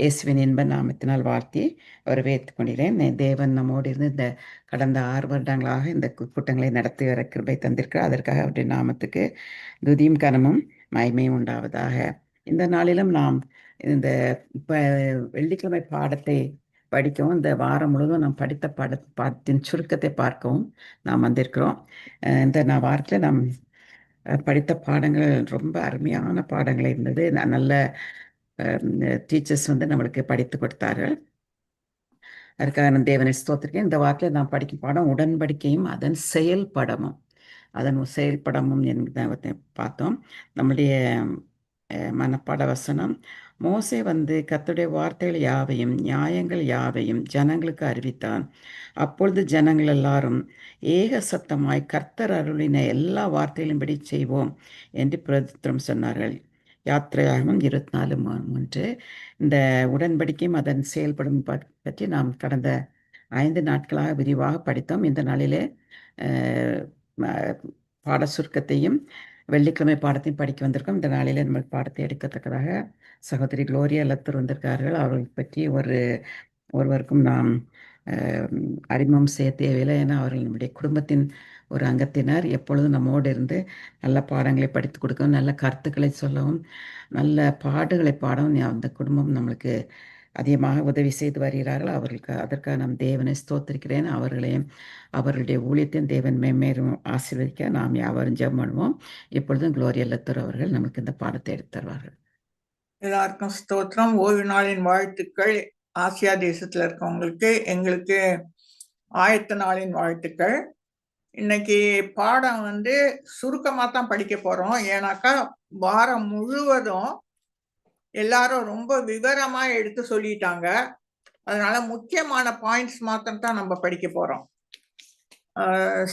இயேசுவின் இன்ப நாமத்தினால் வாழ்த்தி வரவேற்றுக் கொண்டிருக்கிறேன் தேவன் நம்மோடு இருந்து இந்த கடந்த ஆறு வருடங்களாக இந்த கூட்டங்களை நடத்தி வர கிருபை தந்திருக்கிறார். அதற்காக அவருடைய நாமத்துக்கு துதியும் கனமும் மயமையும் உண்டாவதாக. இந்த நாளிலும் நாம் இந்த வெள்ளிக்கிழமை பாடத்தை படிக்கவும் இந்த வாரம் முழுவதும் நாம் படித்த பாட பாடத்தின் சுருக்கத்தை பார்க்கவும் நாம் வந்திருக்கிறோம். இந்த நான் வாரத்தில் நாம் படித்த பாடங்கள் ரொம்ப அருமையான பாடங்கள் இருந்தது. நல்ல டீச்சர்ஸ் வந்து நம்மளுக்கு படித்து கொடுத்தார்கள். அதுக்காக நான் தேவனை ஸ்தோத்திருக்கேன் இந்த வாரத்தில் நான் படிக்கும் பாடம் உடன்படிக்கையும் அதன் செயல்படமும். அதன் செயல்படமும் என்பதை பார்த்தோம். நம்முடைய மனப்பாட வசனம். மோசே வந்து கத்துடைய வார்த்தைகள் யாவையும் நியாயங்கள் யாவையும் ஜனங்களுக்கு அறிவித்தான். அப்பொழுது ஜனங்கள் எல்லாரும் ஏக சத்தமாய் கர்த்தர் அருளின எல்லா வார்த்தைகளின்படி செய்வோம் என்று பிரதித்திரம் சொன்னார்கள். யாத்திரையாகவும் இருபத்தி நாலு மூன்று இந்த உடன்படிக்கையும் அதன் செயல்படும் பற்றி நாம் கடந்த ஐந்து நாட்களாக விரிவாக படித்தோம். இந்த நாளிலே பாட சுருக்கத்தையும் வெள்ளிக்கிழமை பாடத்தையும் படிக்க வந்திருக்கோம். இந்த நாளிலே நம்ம பாடத்தை எடுக்கத்தக்கதாக சகோதரி குளோரியா லத்தர் வந்திருக்கார்கள். அவர்களை பற்றி ஒரு ஒருவருக்கும் நாம் அறிமுகம் செய்ய தேவையில்லை ஏன்னா அவர்கள் நம்முடைய குடும்பத்தின் ஒரு அங்கத்தினர் எப்பொழுதும் நம்மோடு இருந்து நல்ல பாடங்களை படித்து கொடுக்கவும் நல்ல கருத்துக்களை சொல்லவும் நல்ல பாடுகளை பாடவும் அந்த குடும்பம் நம்மளுக்கு அதிகமாக உதவி செய்து வருகிறார்கள். அவர்களுக்கு அதற்காக நாம் தேவனை ஸ்தோத்திருக்கிறேன். அவர்களையும் அவர்களுடைய ஊழியத்தையும் தேவன் மேம்மேறும் ஆசீர்வதிக்க நாம் யாவரும் ஜெபம் பண்ணுவோம். இப்பொழுதும் குளோரி அல்லத்தூர் அவர்கள் நமக்கு இந்த பாடத்தை எடுத்து தருவார்கள். எல்லாருக்கும் ஸ்தோத்திரம். ஓய்வு நாளின் வாழ்த்துக்கள். ஆசியா தேசத்தில் இருக்கவங்களுக்கு எங்களுக்கு ஆயத்த நாளின் வாழ்த்துக்கள். இன்னைக்கு பாடம் வந்து சுருக்கமாக தான் படிக்க போகிறோம் ஏன்னாக்கா வாரம் முழுவதும் எல்லாரும் ரொம்ப விவரமாக எடுத்து சொல்லிட்டாங்க. அதனால முக்கியமான பாயிண்ட்ஸ் மாத்திரம் தான் நம்ம படிக்க போகிறோம்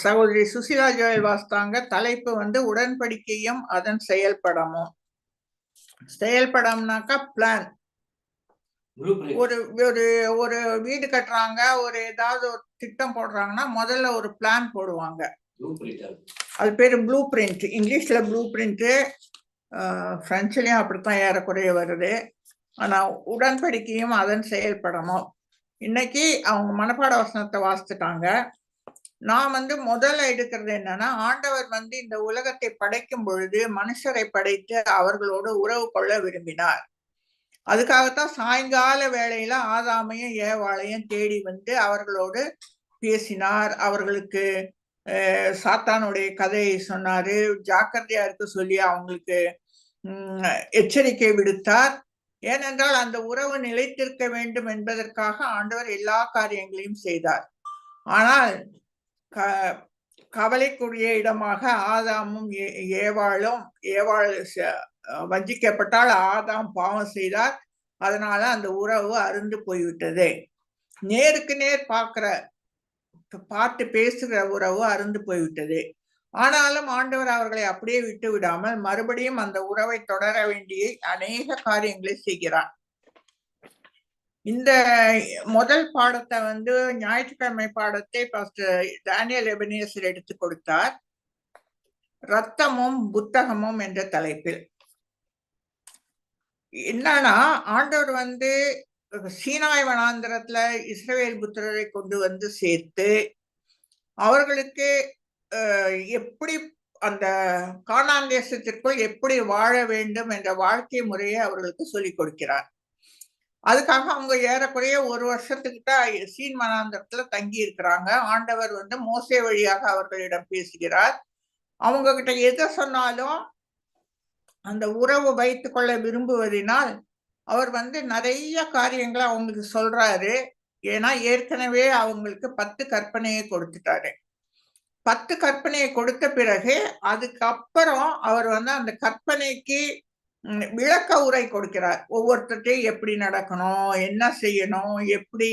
சகோதரி சுசிலா ஜோயல் வாஸ்தாங்க தலைப்பு வந்து உடன்படிக்கையும் அதன் செயல்படமும். செயல்படம்னாக்கா பிளான் ஒரு ஒரு ஒரு வீடு கட்டுறாங்க ஒரு ஏதாவது ஒரு திட்டம் போடுறாங்கன்னா முதல்ல ஒரு பிளான் போடுவாங்க. அது பேர் ப்ளூ பிரிண்ட் இங்கிலீஷ்ல ப்ளூ பிரிண்ட்டு ஃப்ரெஞ்சுலேயும் அப்படித்தான் ஏறக்குறைய வருது. ஆனால் உடன்படிக்கையும் அதன் செயல்படணும். இன்னைக்கு அவங்க மனப்பாட வசனத்தை வாசித்துட்டாங்க நான் வந்து முதல்ல எடுக்கிறது என்னன்னா ஆண்டவர் வந்து இந்த உலகத்தை படைக்கும் பொழுது மனுஷரை படைத்து அவர்களோடு உறவு கொள்ள விரும்பினார். அதுக்காகத்தான் சாயங்கால வேளையில ஆதாமையும் ஏவாளையும் தேடி வந்து அவர்களோடு பேசினார். அவர்களுக்கு சாத்தானுடைய கதையை சொன்னாரு. ஜாக்கிரதையா இருக்க சொல்லி அவங்களுக்கு எச்சரிக்கை விடுத்தார். ஏனென்றால் அந்த உறவு நிலைத்திருக்க வேண்டும் என்பதற்காக ஆண்டவர் எல்லா காரியங்களையும் செய்தார். ஆனால் க கவலைக்குரிய இடமாக ஆதாமும் ஏ- ஏவாளும் ஏவாள் ச- வஞ்சிக்கப்பட்டால் ஆதாம் பாவம் செய்தார். அதனால அந்த உறவு அருந்து போய்விட்டது. நேருக்கு நேர் பார்க்கிற பார்த்து பேசுகிற உறவு அருந்து போய்விட்டது. ஆனாலும் ஆண்டவர் அவர்களை அப்படியே விட்டு விடாமல் மறுபடியும் அந்த உறவை தொடர வேண்டிய அநேக காரியங்களை செய்கிறார். இந்த முதல் பாடத்தை வந்து ஞாயிற்றுக்கிழமை பாடத்தை டேனியல் எபனேசர் எடுத்து கொடுத்தார். ரத்தமும் புத்தகமும் என்ற தலைப்பில். என்னன்னா ஆண்டவர் வந்து சீனாய் வனாந்திரத்துல இஸ்ரவேல் புத்திரரை கொண்டு வந்து சேர்த்து அவர்களுக்கு எப்படி அந்த காணான் தேசத்திற்குள் எப்படி வாழ வேண்டும் என்ற வாழ்க்கை முறையை அவர்களுக்கு சொல்லிக் கொடுக்கிறார். அதுக்காக அவங்க ஏறக்குறைய ஒரு வருஷத்துக்கிட்ட சீன் மனாந்திரத்துல தங்கி இருக்கிறாங்க ஆண்டவர் வந்து மோசே வழியாக அவர்களிடம் பேசுகிறார். அவங்க கிட்ட எதை சொன்னாலும் அந்த உறவு வைத்து கொள்ள விரும்புவதினால் அவர் வந்து நிறைய காரியங்களை அவங்களுக்கு சொல்றாரு. ஏன்னா ஏற்கனவே அவங்களுக்கு பத்து கற்பனையை கொடுத்துட்டாரு. பத்து கற்பனையை கொடுத்த பிறகு அதுக்கப்புறம் அவர் வந்து அந்த கற்பனைக்கு விளக்க உரை கொடுக்கிறார். ஒவ்வொருத்தர்ட்டையும் எப்படி நடக்கணும் என்ன செய்யணும் எப்படி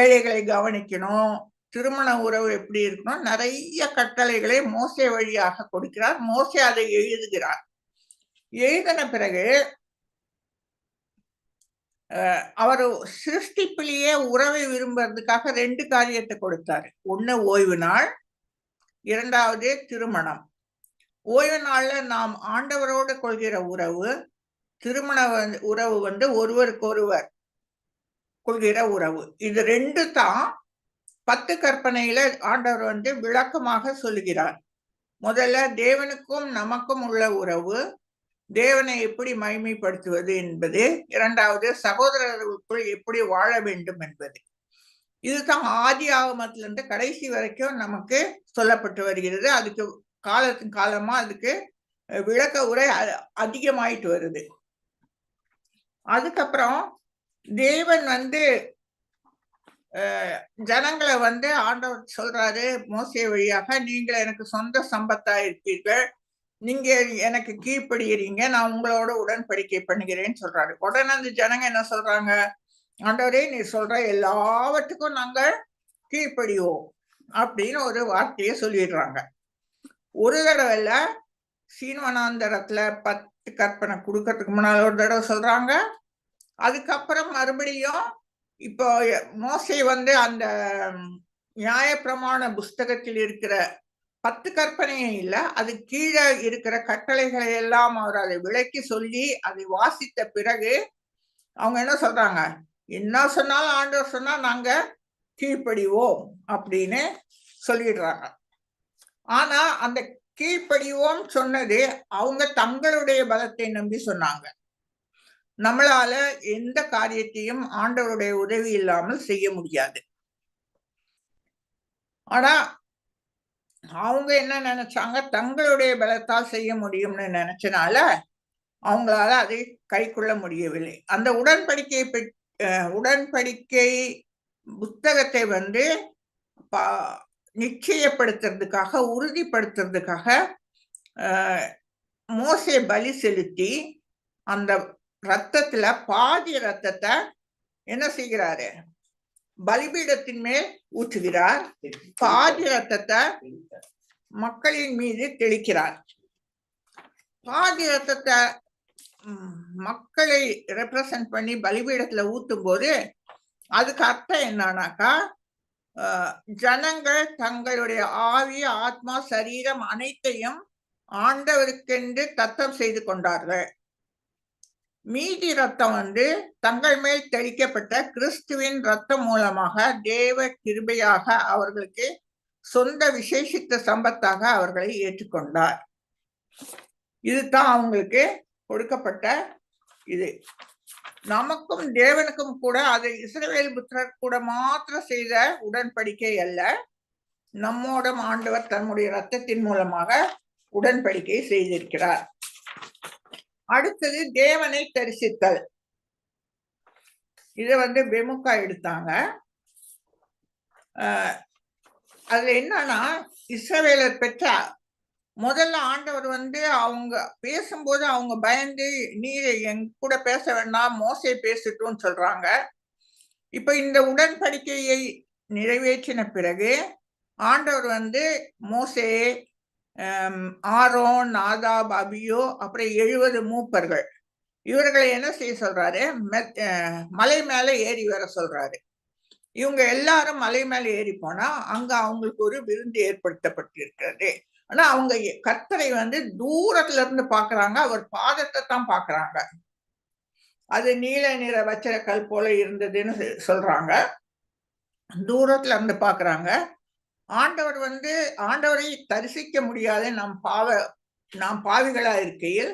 ஏழைகளை கவனிக்கணும் திருமண உறவு எப்படி இருக்கணும் நிறைய கட்டளைகளை மோசை வழியாக கொடுக்கிறார். மோசை அதை எழுதுகிறார். எழுதின பிறகு அவர் சிருஷ்டிப்பிலேயே உறவை விரும்புறதுக்காக ரெண்டு காரியத்தை கொடுத்தாரு. ஒண்ணு ஓய்வு நாள் இரண்டாவது திருமணம். ஓய்வு நாள்ல நாம் ஆண்டவரோடு கொள்கிற உறவு திருமண உறவு வந்து ஒருவருக்கொருவர் கொள்கிற உறவு. இது ரெண்டு தான் பத்து கற்பனையில ஆண்டவர் வந்து விளக்கமாக சொல்லுகிறார். முதல்ல தேவனுக்கும் நமக்கும் உள்ள உறவு தேவனை எப்படி மகிமைப்படுத்துவது என்பது இரண்டாவது சகோதரர்களுக்குள் எப்படி வாழ வேண்டும் என்பது. இதுதான் ஆதி ஆகமத்திலிருந்து கடைசி வரைக்கும் நமக்கு சொல்லப்பட்டு வருகிறது. அதுக்கு காலத்தின் காலமா அதுக்கு விளக்க உரை அ- அதிகமாயிட்டு வருது. அதுக்கப்புறம் தேவன் வந்து ஜனங்களை வந்து ஆண்டவர் சொல்றாரு மோசிய வழியாக நீங்கள் எனக்கு சொந்த சம்பத்தா இருப்பீர்கள் நீங்க எனக்கு கீழ்ப்படுகிறீங்க நான் உங்களோட உடன்படிக்கை பண்ணுகிறேன்னு சொல்றாரு. உடனே அந்த ஜனங்க என்ன சொல்றாங்க? ஆண்டவரே நீ சொல்ற எல்லாவற்றுக்கும் நாங்கள் கீழ்ப்படிவோம் அப்படின்னு ஒரு வார்த்தையை சொல்லிடுறாங்க. ஒரு தடவை இல்ல சீன்வனாந்தரத்துல பத்து கற்பனை கொடுக்கறதுக்கு முன்னால் ஒரு தடவை சொல்றாங்க. அதுக்கப்புறம் மறுபடியும் இப்போ மோசை வந்து அந்த நியாயப்பிரமாண புஸ்தகத்தில் இருக்கிற பத்து கற்பனையும் இல்லை அது கீழே இருக்கிற கட்டளைகளை எல்லாம் அவர் அதை விளக்கி சொல்லி அதை வாசித்த பிறகு அவங்க என்ன சொல்றாங்க? என்ன சொன்னாலும் ஆண்டவர் சொன்னா நாங்க கீழ்ப்படிவோம் அப்படின்னு சொல்லிடுறாங்க. ஆனா அந்த கீழ்ப்படிவோம் சொன்னது அவங்க தங்களுடைய பலத்தை நம்பி சொன்னாங்க. நம்மளால எந்த காரியத்தையும் ஆண்டவருடைய உதவி இல்லாமல் செய்ய முடியாது. ஆனா அவங்க என்ன நினைச்சாங்க? தங்களுடைய பலத்தால் செய்ய முடியும்னு நினைச்சனால அவங்களால அதை கைக்கொள்ள முடியவில்லை. அந்த உடன்படிக்கை பெற்- உடன்படிக்கை புத்தகத்தை வந்து பா- நிச்சயப்படுத்துறதுக்காக உறுதிப்படுத்துறதுக்காக மோசை பலி செலுத்தி அந்த ரத்தத்துல பாதி ரத்தத்தை என்ன செய்கிறாரு? பலிபீடத்தின் மேல் ஊற்றுகிறார். பாதி ரத்தத்தை மக்களின் மீது தெளிக்கிறார். பாதி ரத்தத்தை மக்களை ரெப்ரசன்ட் பண்ணி பலிபீடத்துல ஊத்தும் போது அதுக்கு அர்த்தம் என்னன்னாக்கா ஜனங்கள் தங்களுடைய ஆவி ஆத்மா சரீரம் அனைத்தையும் ஆண்டவருக்கென்று தத்தம் செய்து கொண்டார்கள். மீதி ரத்தம் வந்து தங்கள் மேல் தெளிக்கப்பட்ட கிறிஸ்துவின் ரத்தம் மூலமாக தேவ கிருபையாக அவர்களுக்கு சொந்த விசேஷித்த சம்பத்தாக அவர்களை ஏற்றுக்கொண்டார். இதுதான் அவங்களுக்கு கொடுக்கப்பட்ட இது. நமக்கும் தேவனுக்கும் கூட அது இஸ்ரேல் புத்திரர் கூட மாத்திரம் செய்த உடன்படிக்கை அல்ல. நம்மோடும் ஆண்டவர் தன்னுடைய ரத்தத்தின் மூலமாக உடன்படிக்கை செய்திருக்கிறார். அடுத்தது தேவனை தரிசித்தல். இதை வந்து பெமுக்கா எடுத்தாங்க. அதுல என்னன்னா இஸ்ரவேலர் பெற்ற முதல்ல ஆண்டவர் வந்து அவங்க பேசும்போது அவங்க பயந்து நீ என் கூட பேச வேண்டாம் மோசை பேசட்டும்னு சொல்றாங்க. இப்ப இந்த உடன்படிக்கையை நிறைவேற்றின பிறகு ஆண்டவர் வந்து மோசே ஆரோன் நாதாப் அபியோ அப்புறம் எழுபது மூப்பர்கள். இவர்களை என்ன செய்ய சொல்றாரு? மெத்- மலை மேல ஏறி வர சொல்றாரு. இவங்க எல்லாரும் மலை மேல ஏறி போனா அங்க அவங்களுக்கு ஒரு விருந்து ஏற்படுத்தப்பட்டிருக்கிறது. ஆனா அவங்க கத்தரை கர்த்தரை வந்து தூரத்துல இருந்து பாக்குறாங்க. அவர் பாதத்தை தான் பாக்குறாங்க. அது நீல நிற வச்சர கல் போல இருந்ததுன்னு சொல்றாங்க. தூரத்துல இருந்து பாக்குறாங்க. ஆண்டவர் வந்து ஆண்டவரை தரிசிக்க முடியாத நாம் பாவ நாம் பாவிகளா இருக்கையில்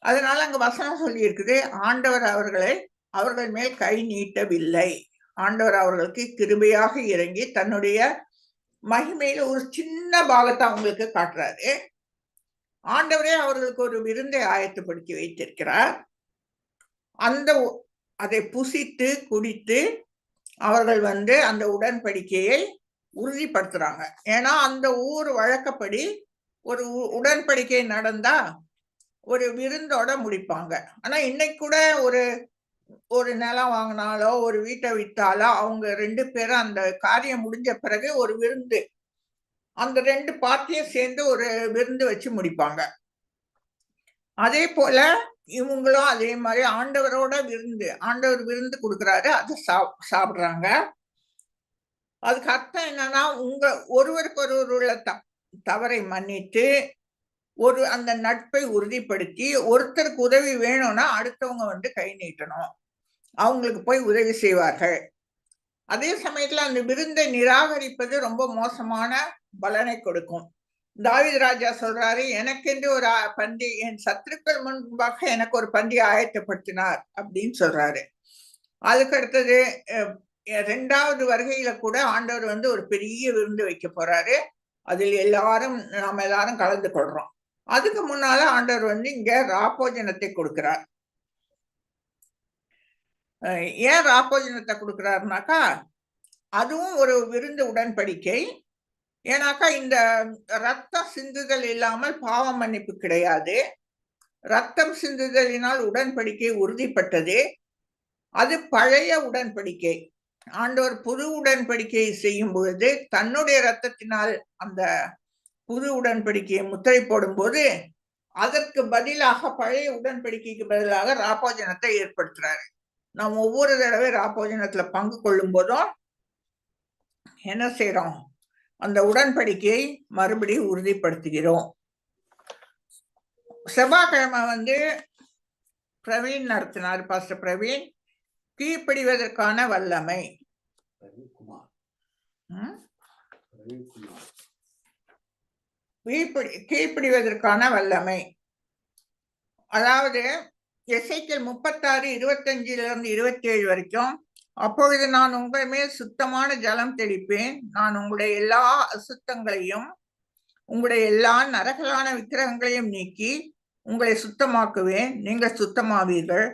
அதனால அங்க வசனம் சொல்லி இருக்குது ஆண்டவர் அவர்களை அவர்கள் மேல் கை நீட்டவில்லை. ஆண்டவர் அவர்களுக்கு கிருபையாக இறங்கி தன்னுடைய மகிமையில ஒரு சின்ன பாகத்தை அவங்களுக்கு காட்டுறாரு. ஆண்டவரே அவர்களுக்கு ஒரு விருந்தை ஆயத்தப்படுத்தி வைத்திருக்கிறார். அந்த அதை புசித்து குடித்து அவர்கள் வந்து அந்த உடன்படிக்கையை உறுதிப்படுத்துறாங்க. ஏன்னா அந்த ஊர் வழக்கப்படி ஒரு உ- உடன்படிக்கை நடந்தா ஒரு விருந்தோட முடிப்பாங்க. ஆனா இன்னைக்கு கூட ஒரு ஒரு நிலம் வாங்கினாலோ ஒரு வீட்டை விட்டாலோ அவங்க ரெண்டு பேரும் அந்த காரியம் முடிஞ்ச பிறகு ஒரு விருந்து அந்த ரெண்டு பார்ட்டியும் சேர்ந்து ஒரு விருந்து வச்சு முடிப்பாங்க. அதே போல இவங்களும் அதே மாதிரி ஆண்டவரோட விருந்து ஆண்டவர் விருந்து கொடுக்குறாரு அதை சாப் சாப்பிட்றாங்க. அதுக்கு அர்த்தம் என்னன்னா உங்க ஒருவருக்கு ஒருவர் உள்ள த தவறை மன்னித்து ஒரு அந்த நட்பை உறுதிப்படுத்தி ஒருத்தருக்கு உதவி வேணும்னா அடுத்தவங்க வந்து கை நீட்டணும். அவங்களுக்கு போய் உதவி செய்வார்கள். அதே சமயத்துல அந்த விருந்தை நிராகரிப்பது ரொம்ப மோசமான பலனை கொடுக்கும். தாவித ராஜா சொல்றாரு எனக்கென்று ஒரு பந்தி என் சத்துருக்கள் முன்பாக எனக்கு ஒரு பந்தி ஆயத்தப்படுத்தினார் அப்படின்னு சொல்றாரு. அதுக்கு அடுத்தது ரெண்டாவது வருகையில கூட ஆண்டவர் வந்து ஒரு பெரிய விருந்து வைக்க போறாரு. அதில் எல்லாரும் நாம எல்லாரும் கலந்து கொள்றோம். அதுக்கு முன்னால ஆண்டவர் வந்து இங்க ராப்போஜனத்தை கொடுக்கிறார். ஏன் ராப்போஜனத்தை கொடுக்கிறாருனாக்கா அதுவும் ஒரு விருந்து உடன்படிக்கை. ஏன்னாக்கா இந்த ரத்த சிந்துதல் இல்லாமல் பாவ மன்னிப்பு கிடையாது. ரத்தம் சிந்துதலினால் உடன்படிக்கை உறுதிப்பட்டது. அது பழைய உடன்படிக்கை. ஆண்டவர் புது உடன்படிக்கையை செய்யும் பொழுது தன்னுடைய ரத்தத்தினால் அந்த புது உடன்படிக்கையை முத்திரை போடும்போது அதற்கு பதிலாக பழைய உடன்படிக்கைக்கு பதிலாக ராப்போஜனத்தை ஏற்படுத்துறாரு. நாம் ஒவ்வொரு தடவை ராப்போஜனத்துல பங்கு கொள்ளும் போதும் என்ன செய்யறோம் அந்த உடன்படிக்கையை மறுபடியும் உறுதிப்படுத்துகிறோம். செவ்வாய்க்கிழமை வந்து பிரவீன் நடத்தினார் பாஸ்டர் பிரவீன். கீழ்ப்படிவதற்கான வல்லமை. கீழ்ப்படிவதற்கான வல்லமை. அதாவது எசைக்கல் முப்பத்தாறு இருபத்தஞ்சுல இருந்து இருபத்தி ஏழு வரைக்கும் அப்பொழுது நான் உங்கள் மேல் சுத்தமான ஜலம் தெளிப்பேன். நான் உங்களுடைய எல்லா அசுத்தங்களையும் உங்களுடைய எல்லா நரகலான விக்கிரகங்களையும் நீக்கி உங்களை சுத்தமாக்குவேன். நீங்கள் சுத்தமாவீர்கள்.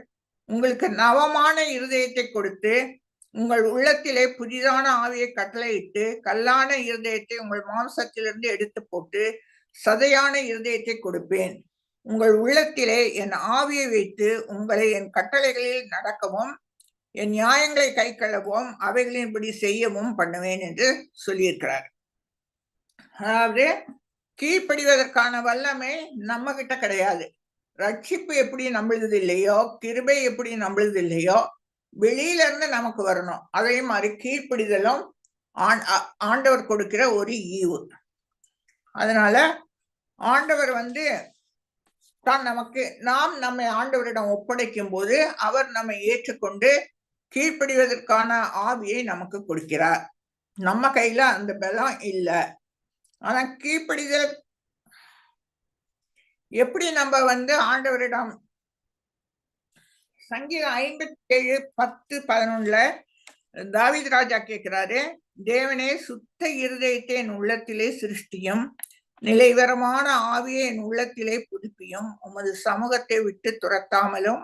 உங்களுக்கு நவமான இருதயத்தை கொடுத்து உங்கள் உள்ளத்திலே புதிதான ஆவியை கட்டளையிட்டு கல்லான இருதயத்தை உங்கள் மாம்சத்திலிருந்து எடுத்து போட்டு சதையான இருதயத்தை கொடுப்பேன். உங்கள் உள்ளத்திலே என் ஆவியை வைத்து உங்களை என் கட்டளைகளில் நடக்கவும் என் நியாயங்களை கைக்கொள்ளவும் அவைகளின்படி செய்யவும் பண்ணுவேன் என்று சொல்லியிருக்கிறார். அதாவது கீழ்ப்படிவதற்கான வல்லமை நம்ம கிட்ட கிடையாது. ரட்சிப்பு எப்படி நம்மளது இல்லையோ கிருபை எப்படி நம்மளது இல்லையோ வெளியில இருந்து நமக்கு வரணும். அதே மாதிரி கீழ்ப்பிடிதலும் ஆண்- ஆண்டவர் கொடுக்கிற ஒரு ஈவு. அதனால ஆண்டவர் வந்து தான் நமக்கு நாம் நம்மை ஆண்டவரிடம் ஒப்படைக்கும் போது அவர் நம்மை ஏற்றுக்கொண்டு கீழ்ப்படிவதற்கான ஆவியை நமக்கு கொடுக்கிறார். நம்ம கையில அந்த பலம் இல்லை. ஆனா கீழ்ப்படிதல் எப்படி நம்ம வந்து ஆண்டவரிடம் சங்கீதம் ஐம்பத்தி ஏழு பத்து பதினொன்னுல தாவித் ராஜா கேட்கிறாரு தேவனே சுத்த இருதயத்தை என் உள்ளத்திலே சிருஷ்டியும் நிலைவரமான ஆவியை என் உள்ளத்திலே புதுப்பியும். உமது சமூகத்தை விட்டு துரத்தாமலும்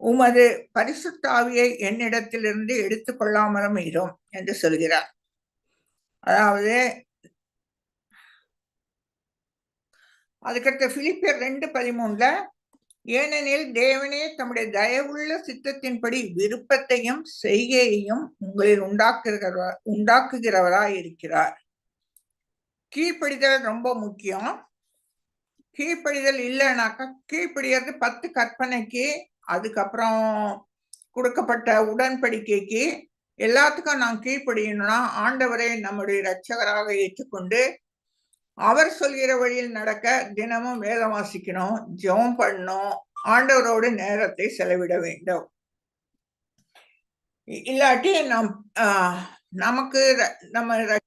உமது பரிசுத்த ஆவியை என்னிடத்திலிருந்து எடுத்துக்கொள்ளாமலும் இரும் என்று சொல்கிறார். அதாவது அதுக்கடுத்த பிலிப்பியர் ரெண்டு பதிமூணுல ஏனெனில் தேவனே தம்முடைய தயவுள்ள சித்தத்தின்படி விருப்பத்தையும் செய்கையையும் உங்களில் உண்டாக்குகிறவரா உண்டாக்குகிறவராய் இருக்கிறார் கீழ்ப்படிதல் ரொம்ப முக்கியம். கீழ்ப்படிதல் இல்லைனாக்கா கீழ்ப்படிகிறது பத்து கற்பனைக்கு அதுக்கப்புறம் கொடுக்கப்பட்ட உடன்படிக்கைக்கு எல்லாத்துக்கும் நாம் கீழ்ப்படியணும்னா ஆண்டவரை நம்முடைய இரட்சகராக ஏற்றுக்கொண்டு அவர் சொல்கிற வழியில் நடக்க தினமும் வேதம் வாசிக்கணும் ஜெபம் பண்ணணும் ஆண்டவரோடு நேரத்தை செலவிட வேண்டும். இல்லாட்டி நம் நமக்கு ர- நம்ம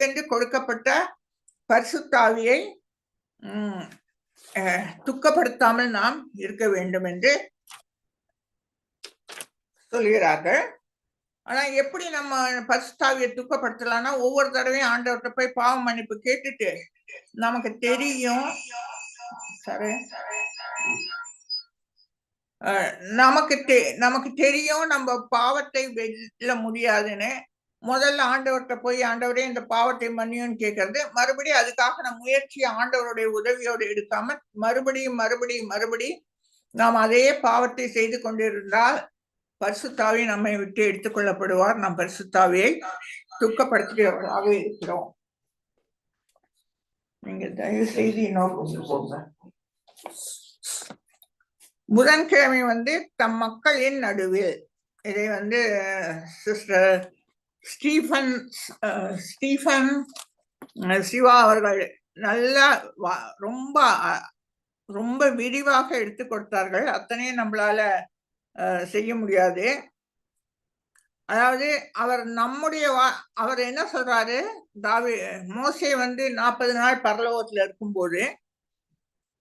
என்று கொடுக்கப்பட்ட பரிசுத்தாவியை உம், துக்கப்படுத்தாமல் நாம் இருக்க வேண்டும் என்று சொல்கிறார்கள். ஆனா எப்படி நம்ம பரிசுத்தாவியை துக்கப்படுத்தலாம்னா ஒவ்வொரு தடவையும் ஆண்டவர்கிட்ட போய் பாவ மன்னிப்பு கேட்டுட்டு நமக்கு தெரியும். சரி? நமக்கு தெ நமக்கு தெரியும் நம்ம பாவத்தை வெல்ல முடியாதுன்னு. முதல்ல ஆண்டவர்கிட்ட போய் ஆண்டவரே இந்த பாவத்தை மன்னியும்னு கேட்கறது. மறுபடியும் அதுக்காக நம்ம முயற்சியை ஆண்டவருடைய உதவியோடு எடுக்காம மறுபடியும் மறுபடியும் மறுபடியும் நாம் அதே பாவத்தை செய்து கொண்டிருந்தால் பரிசுத்தாவி நம்மை விட்டு எடுத்துக்கொள்ளப்படுவார் நாம் பரிசுத்தாவியை துக்கப்படுத்துகிறவர்களாக இருக்கிறோம். நீங்க தயவு செய்து இன்னொரு போங்க. புதன்கிழமை வந்து தம் மக்களின் நடுவில். இதை வந்து சிஸ்டர் ஸ்டீஃபன் ஸ்டீஃபன் சிவா அவர்கள் நல்லா ரொம்ப ரொம்ப விரிவாக எடுத்து கொடுத்தார்கள். அத்தனையும் நம்மளால செய்ய முடியாது. அதாவது அவர் நம்முடைய வா- அவர் என்ன சொல்றாரு? தாவி மோசை வந்து நாற்பது நாள் பரலோகத்தில் இருக்கும்போது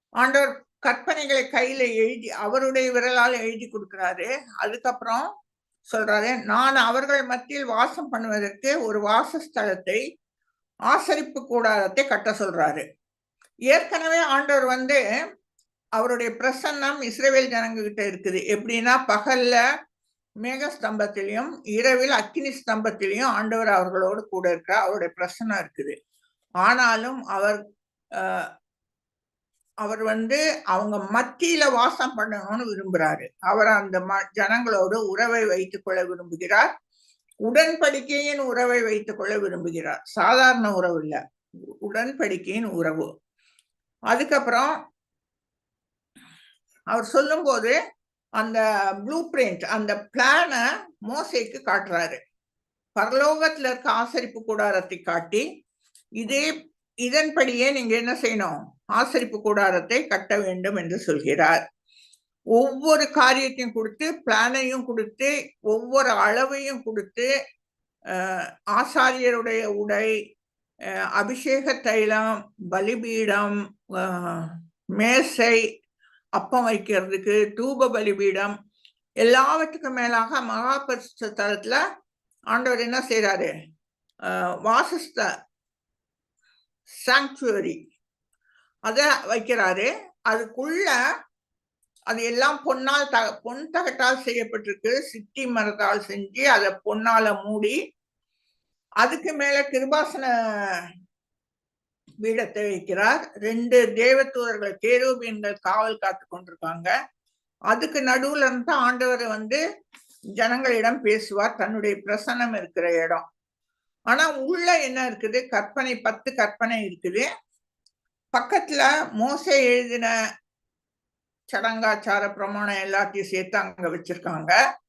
ஆண்டவர் கற்பனைகளை கையில எழுதி அவருடைய விரலால் எழுதி கொடுக்கிறாரு. அதுக்கப்புறம் சொல்றாரு நான் அவர்கள் மத்தியில் வாசம் பண்ணுவதற்கு ஒரு வாசஸ்தலத்தை ஆசரிப்பு கூடாரத்தை கட்ட சொல்றாரு. ஏற்கனவே ஆண்டவர் வந்து அவருடைய பிரசன்னம் இஸ்ரேல் ஜனங்ககிட்ட இருக்குது. எப்படின்னா பகல்ல மேக ஸ்தம்பத்திலையும் இரவில் அக்கினி ஸ்தம்பத்திலையும் ஆண்டவர் அவர்களோடு கூட இருக்கிறார் அவருடைய பிரசன்னம் இருக்குது. ஆனாலும் அவர் அவர் வந்து அவங்க மத்தியில வாசம் பண்ணணும்னு விரும்புறாரு. அவர் அந்த ம- ஜனங்களோடு உறவை வைத்துக் கொள்ள விரும்புகிறார். உடன்படிக்கையின் உறவை வைத்துக் கொள்ள விரும்புகிறார். சாதாரண உறவு இல்ல. உடன்படிக்கையின் உறவு. அதுக்கப்புறம் அவர் சொல்லும்போது அந்த ப்ளூ பிரிண்ட் அந்த பிளானை மோசைக்கு காட்டுறாரு. பரலோகத்துல இருக்க ஆசரிப்பு கூடாரத்தை காட்டி இதே இதன்படியே நீங்க என்ன செய்யணும்? ஆசரிப்பு கூடாரத்தை கட்ட வேண்டும் என்று சொல்கிறார். ஒவ்வொரு காரியத்தையும் கொடுத்து பிளானையும் கொடுத்து ஒவ்வொரு அளவையும் கொடுத்து ஆசாரியருடைய உடை அபிஷேக தைலம் பலிபீடம் மேசை அப்பம் வைக்கிறதுக்கு தூப பலிபீடம் எல்லாவற்றுக்கும் மேலாக மகா பரிசுத்த ஆண்டவர் என்ன செய்கிறாரு வாசஸ்த சாங்சுவரி அத வைக்கிறாரு. அதுக்குள்ள அது எல்லாம் பொன்னால் த பொன் தகட்டால் செய்யப்பட்டிருக்கு. சிட்டி மரத்தால் செஞ்சு அதை பொன்னால மூடி அதுக்கு மேல கிருபாசன வீட தெரிவிக்கிறார் ரெண்டு தேவத்தூதர்கள் கேருபீன்கள் காவல் காத்து கொண்டிருக்காங்க. அதுக்கு நடுவுல இருந்து ஆண்டவர் வந்து ஜனங்களிடம் பேசுவார். தன்னுடைய பிரசன்னம் இருக்கிற இடம். ஆனா உள்ள என்ன இருக்குது? கற்பனை பத்து கற்பனை இருக்குது. பக்கத்துல மோசை எழுதின சடங்காச்சார பிரமாணம் எல்லாத்தையும் சேர்த்து அங்க வச்சிருக்காங்க.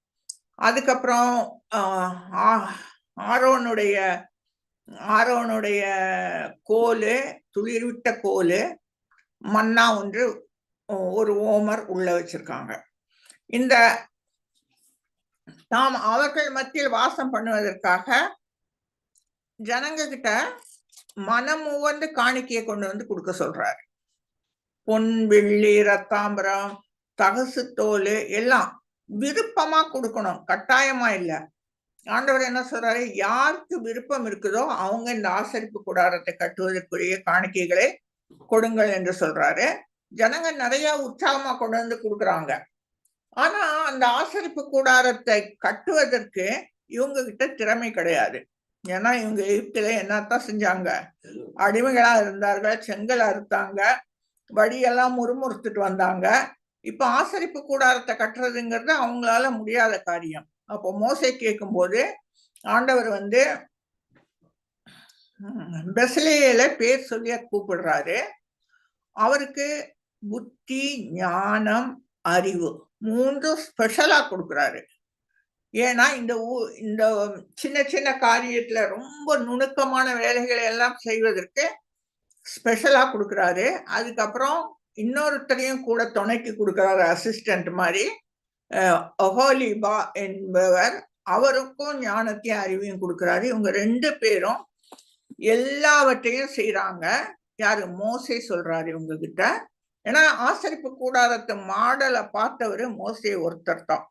அதுக்கப்புறம் ஆஹ் ஆ- ஆரோனுடைய ஆரோனுடைய கோலு துளிர்விட்ட கோலு மன்னா ஒன்று ஒரு ஓமர் உள்ள வச்சிருக்காங்க. இந்த தாம் அவர்கள் மத்தியில் வாசம் பண்ணுவதற்காக ஜனங்க கிட்ட மனம் உவந்து காணிக்கையை கொண்டு வந்து கொடுக்க சொல்றாரு. பொன் வெள்ளி ரத்தாம்பரம் தகசு தோல் எல்லாம் விருப்பமா கொடுக்கணும். கட்டாயமா இல்லை. ஆண்டவர் என்ன சொல்றாரு? யாருக்கு விருப்பம் இருக்குதோ அவங்க இந்த ஆசரிப்பு கூடாரத்தை கட்டுவதற்குரிய காணிக்கைகளை கொடுங்கள் என்று சொல்றாரு. ஜனங்க நிறைய உற்சாகமா கொண்டு வந்து கொடுக்குறாங்க. ஆனா அந்த ஆசரிப்பு கூடாரத்தை கட்டுவதற்கு இவங்க கிட்ட திறமை கிடையாது. ஏன்னா இவங்க எகிப்தில என்னத்தான் செஞ்சாங்க? அடிமைகளா இருந்தார்கள் செங்கல் அறுத்தாங்க வழியெல்லாம் முறுமுறுத்துட்டு வந்தாங்க. இப்ப ஆசரிப்பு கூடாரத்தை கட்டுறதுங்கிறது அவங்களால முடியாத காரியம். அப்போ மோசை கேட்கும்போது ஆண்டவர் வந்து பெசலேயில பேர் சொல்லி கூப்பிடுறாரு. அவருக்கு புத்தி ஞானம் அறிவு மூன்றும் ஸ்பெஷலா கொடுக்குறாரு. ஏன்னா இந்த ஊ இந்த சின்ன சின்ன காரியத்துல ரொம்ப நுணுக்கமான வேலைகளை எல்லாம் செய்வதற்கு ஸ்பெஷலா கொடுக்குறாரு. அதுக்கப்புறம் இன்னொருத்தரையும் கூட துணைக்கு கொடுக்குறாரு அசிஸ்டன்ட் மாதிரி. அஹோலிபா என்பவர் அவருக்கும் ஞானத்தையும் அறிவையும் கொடுக்கிறாரு. இவங்க ரெண்டு பேரும் எல்லாவற்றையும் செய்யறாங்க யாரு? மோசை சொல்றாரு இவங்க கிட்ட ஏன்னா ஆசரிப்பு கூடாரத்து மாடலை பார்த்தவர் மோசை ஒருத்தர் தான்.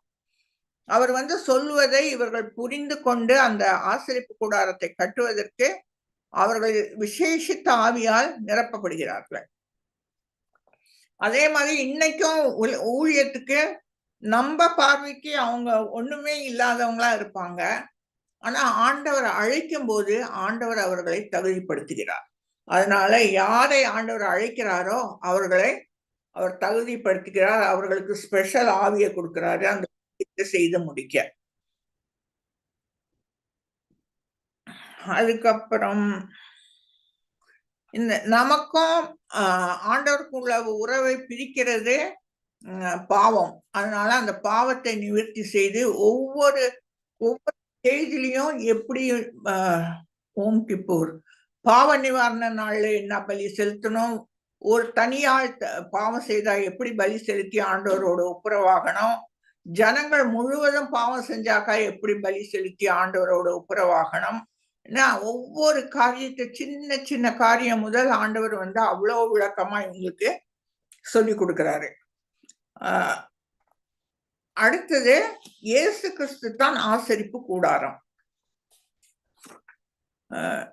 அவர் வந்து சொல்வதை இவர்கள் புரிந்து கொண்டு அந்த ஆசரிப்பு கூடாரத்தை கட்டுவதற்கு அவர்கள் விசேஷித்த ஆவியால் நிரப்பப்படுகிறார்கள். அதே மாதிரி இன்னைக்கும் ஊழியத்துக்கு நம்ம பார்வைக்கு அவங்க ஒண்ணுமே இல்லாதவங்களா இருப்பாங்க. ஆனா ஆண்டவர் அழைக்கும் போது ஆண்டவர் அவர்களை தகுதிப்படுத்துகிறார். அதனால யாரை ஆண்டவர் அழைக்கிறாரோ அவர்களை அவர் தகுதிப்படுத்துகிறார். அவர்களுக்கு ஸ்பெஷல் ஆவியை கொடுக்கிறாரு. அந்த செய்து முடிக்க. அதுக்கப்புறம் இந்த நமக்கும் ஆண்டவருக்குள்ள உறவை பிரிக்கிறது. பாவம். அதனால அந்த பாவத்தை நிவர்த்தி செய்து ஒவ்வொரு ஒவ்வொரு ஸ்டேஜ்லயும் எப்படி ஓம் கிப்பூர் பாவ நிவாரண நாள்ல என்ன பலி செலுத்தணும்? ஒரு தனியாள் பாவம் செய்தா எப்படி பலி செலுத்தி ஆண்டவரோட ஒப்புரவாகணும் ஜனங்கள் முழுவதும் பாவம் செஞ்சாக்கா எப்படி பலி செலுத்தி ஆண்டவரோட ஒப்புரவாகணும் ஒவ்வொரு காரியத்தை சின்ன சின்ன காரியம் முதல் ஆண்டவர் வந்து அவ்வளவு விளக்கமா இவங்களுக்கு சொல்லி கொடுக்குறாரு. அடுத்தது இயேசு கிறிஸ்து தான் ஆசரிப்பு கூடாரம். ஆஹ்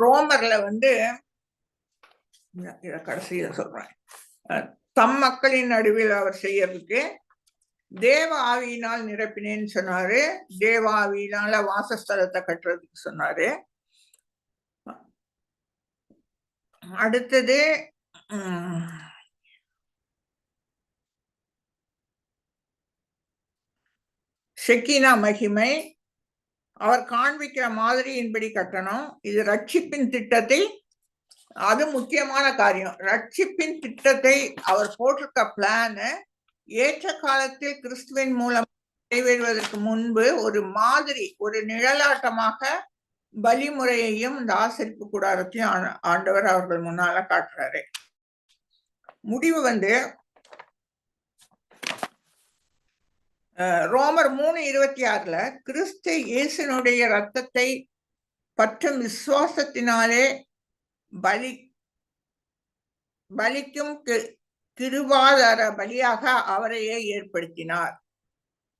ரோமர்ல வந்து கடைசியில சொல்றேன். தம் மக்களின் நடுவில் அவர் செய்யறதுக்கு தேவ ஆவியினால் நிரப்பினேன்னு சொன்னாரு. தேவ ஆவியினால வாசஸ்தலத்தை கட்டுறதுக்கு சொன்னாரு. அடுத்தது உம், ஷெக்கினா மகிமை. அவர் காண்பிக்கிற மாதிரியின்படி கட்டணும். இது ரட்சிப்பின் திட்டத்தை அது முக்கியமான காரியம். ரட்சிப்பின் திட்டத்தை அவர் போட்டிருக்க பிளான ஏற்ற காலத்தில் கிறிஸ்துவின் மூலம் நிறைவேறுவதற்கு முன்பு ஒரு மாதிரி ஒரு நிழலாட்டமாக பலிமுறையையும் இந்த ஆசரிப்பு கூடாரத்தையும் ஆண்டவர் அவர்கள் முன்னால காட்டுறாரு. முடிவு வந்து ரோமர் மூணு இருபத்தி ஆறுல கிறிஸ்து இயேசுனுடைய ரத்தத்தை பற்றும் விசுவாசத்தினாலே பலி பலிக்கும் கி- கிருபாதார பலியாக அவரையே ஏற்படுத்தினார்.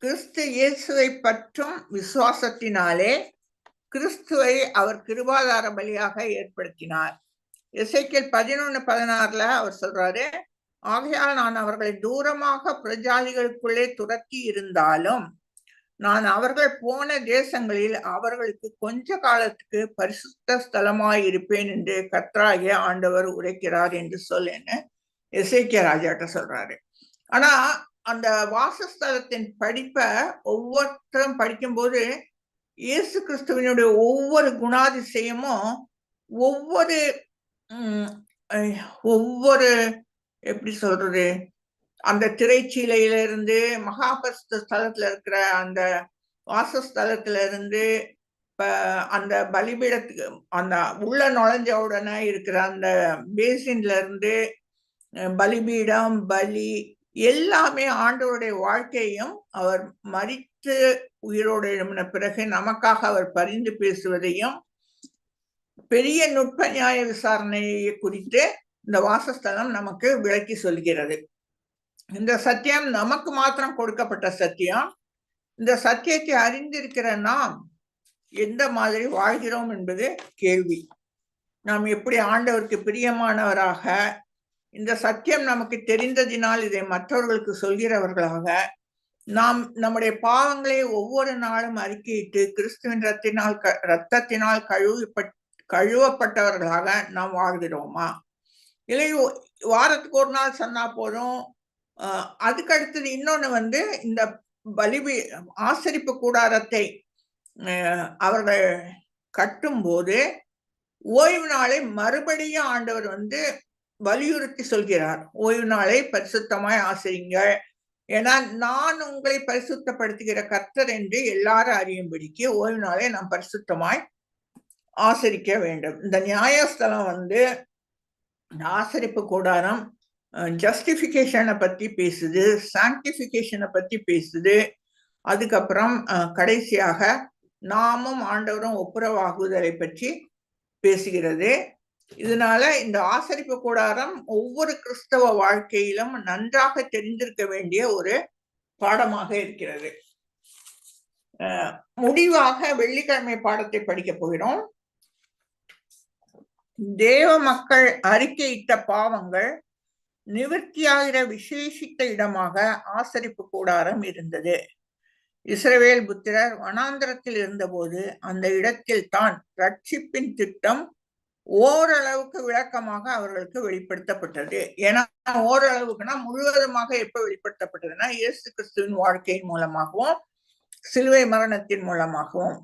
கிறிஸ்து இயேசுவை பற்றும் விசுவாசத்தினாலே கிறிஸ்துவை அவர் கிருபாதார பலியாக ஏற்படுத்தினார். எசைக்கேல் பதினொன்னு பதினாறுல அவர் சொல்றாரு ஆகையால் நான் அவர்களை தூரமாக பிரஜாதிகளுக்குள்ளே துரத்தி இருந்தாலும் நான் அவர்கள் போன தேசங்களில் அவர்களுக்கு கொஞ்ச காலத்துக்கு பரிசுத்த ஸ்தலமாய் இருப்பேன் என்று கத்ராகிய ஆண்டவர் உரைக்கிறார் என்று சொல்லுன்னு எசேக்கிய ராஜாட்ட சொல்றாரு. ஆனா அந்த வாசஸ்தலத்தின் படிப்பை ஒவ்வொருத்தரும் படிக்கும்போது இயேசு கிறிஸ்துவனுடைய ஒவ்வொரு குணாதிசயமும் ஒவ்வொரு ஒவ்வொரு எப்படி சொல்றது அந்த திரைச்சீலையில இருந்து மகாபஸ்த ஸ்தலத்துல இருக்கிற அந்த வாசஸ்தலத்துல இருந்து அந்த பலிபீடத்துக்கு அந்த உள்ள நுழைஞ்ச உடனே இருக்கிற அந்த பேசின்ல இருந்து பலிபீடம் பலி எல்லாமே ஆண்டவருடைய வாழ்க்கையும் அவர் மறித்து உயிரோடு எழுமின பிறகு நமக்காக அவர் பரிந்து பேசுவதையும் பெரிய நுட்ப நியாய விசாரணையை குறித்து இந்த வாசஸ்தலம் நமக்கு விளக்கி சொல்கிறது. இந்த சத்தியம் நமக்கு மாத்திரம் கொடுக்கப்பட்ட சத்தியம். இந்த சத்தியத்தை அறிந்திருக்கிற நாம் எந்த மாதிரி வாழ்கிறோம் என்பது கேள்வி. நாம் எப்படி ஆண்டவருக்கு பிரியமானவராக இந்த சத்தியம் நமக்கு தெரிந்ததினால் இதை மற்றவர்களுக்கு சொல்கிறவர்களாக நாம் நம்முடைய பாவங்களை ஒவ்வொரு நாளும் அறிக்கையிட்டு கிறிஸ்துவின் ரத்தினால் க- ரத்தத்தினால் கழுவிப்பட் கழுவப்பட்டவர்களாக நாம் வாழ்கிறோமா? இல்லை வாரத்துக்கு ஒரு நாள் சொன்னா போதும். அதுக்கடுத்தது இன்னொன்று வந்து இந்த பலிபி ஆசரிப்பு கூடாரத்தை அவர்கள் கட்டும்போது ஓய்வு நாளை மறுபடியும் ஆண்டவர் வந்து வலியுறுத்தி சொல்கிறார். ஓய்வு நாளை பரிசுத்தமாய் ஆசிரியுங்கள். ஏன்னா நான் உங்களை பரிசுத்தப்படுத்துகிற கர்த்தர் என்று எல்லாரும் அறியும்படிக்கு ஓய்வு நாளை நாம் பரிசுத்தமாய் ஆசரிக்க வேண்டும். இந்த நியாயஸ்தலம் வந்து ஆசரிப்பு கூடாரம் ஜஸ்டிஃபிகேஷனை பற்றி பேசுது சாங்டிஃபிகேஷனை பற்றி பேசுது. அதுக்கப்புறம் கடைசியாக நாமும் ஆண்டவரும் ஒப்புரவாகுதலை பற்றி பேசுகிறது. இதனால இந்த ஆசரிப்பு கூடாரம் ஒவ்வொரு கிறிஸ்தவ வாழ்க்கையிலும் நன்றாக தெரிந்திருக்க வேண்டிய ஒரு பாடமாக இருக்கிறது. முடிவாக வெள்ளிக்கிழமை பாடத்தை படிக்க போகிறோம். தேவ மக்கள் அறிக்கையிட்ட பாவங்கள் நிவர்த்தியாகிற விசேஷித்த இடமாக ஆசரிப்பு கூடாரம் இருந்தது. இஸ்ரவேல் புத்திரர் வனாந்திரத்தில் இருந்தபோது அந்த இடத்தில் தான் ரட்சிப்பின் திட்டம் ஓரளவுக்கு விளக்கமாக அவர்களுக்கு வெளிப்படுத்தப்பட்டது. ஏன்னா ஓரளவுக்குன்னா முழுவதுமாக எப்ப வெளிப்படுத்தப்பட்டதுன்னா இயேசு கிறிஸ்துவின் வாழ்க்கையின் மூலமாகவும் சிலுவை மரணத்தின் மூலமாகவும்.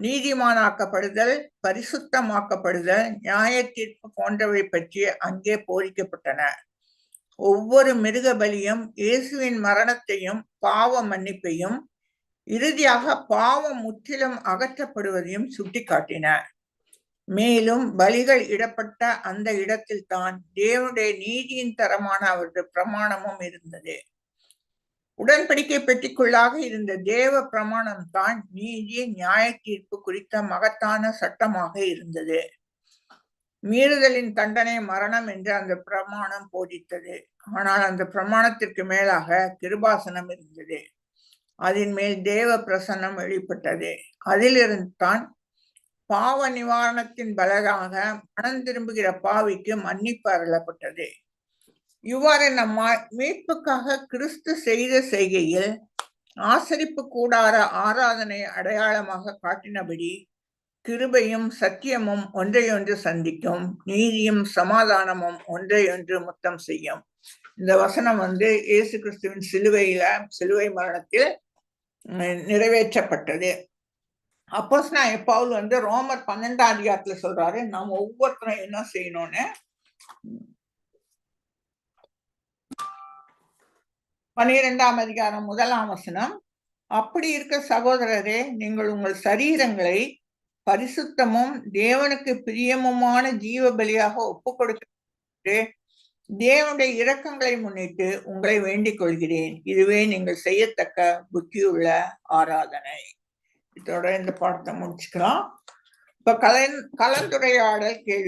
நீதிமானாக்கப்படுதல் பரிசுத்தமாக்கப்படுதல் நியாய தீர்ப்பு போன்றவை பற்றி அங்கே போதிக்கப்பட்டன. ஒவ்வொரு மிருக பலியும் இயேசுவின் மரணத்தையும் பாவ மன்னிப்பையும் இறுதியாக பாவம் முற்றிலும் அகற்றப்படுவதையும் சுட்டிக்காட்டின. மேலும் பலிகள் இடப்பட்ட அந்த இடத்தில் தான் தேவனுடைய நீதியின் தரமான அவரது பிரமாணமும் இருந்தது. உடன்படிக்கை பெட்டிக்குள்ளாக இருந்த தேவ பிரமாணம் தான் நீதி நியாய தீர்ப்பு குறித்த மகத்தான சட்டமாக இருந்தது. மீறுதலின் தண்டனை மரணம் என்று அந்த பிரமாணம் போதித்தது. ஆனால் அந்த பிரமாணத்திற்கு மேலாக கிருபாசனம் இருந்தது. அதன் மேல் தேவ பிரசன்னம் வெளிப்பட்டது. அதிலிருந்து தான் பாவ நிவாரணத்தின் பலராக மனம் திரும்புகிற பாவிக்கு மன்னிப்பு அருளப்பட்டது. இவ்வாறு நம் மீட்புக்காக கிறிஸ்து செய்த செய்கையில் ஆசரிப்பு கூடார ஆராதனை அடையாளமாக காட்டினபடி கிருபையும் சத்தியமும் ஒன்றையொன்று சந்திக்கும் நீதியும் சமாதானமும் ஒன்றையொன்று முத்தம் செய்யும். இந்த வசனம் வந்து இயேசு கிறிஸ்துவின் சிலுவையில சிலுவை மரணத்தில் நிறைவேற்றப்பட்டது. அப்போஸ் நான் பவுல் வந்து ரோமர் பன்னெண்டாம் அதிகாரத்துல சொல்றாரு நாம் ஒவ்வொருத்தரும் என்ன செய்யணும்னு பனிரெண்டாம் அதிகாரம் முதலாம் வசனம். அப்படி இருக்க சகோதரரே நீங்கள் உங்கள் சரீரங்களை பரிசுத்தமும் தேவனுக்கு பிரியமுமான ஜீவ பலியாக ஒப்பு கொடுக்க தேவனுடைய இரக்கங்களை முன்னிட்டு உங்களை வேண்டிக் கொள்கிறேன் இதுவே நீங்கள் செய்யத்தக்க புத்தியுள்ள ஆராதனை. இதோட இந்த பாடத்தை முடிச்சுக்கலாம். இப்ப கலன் கலந்துரையாடல் கேள்வி.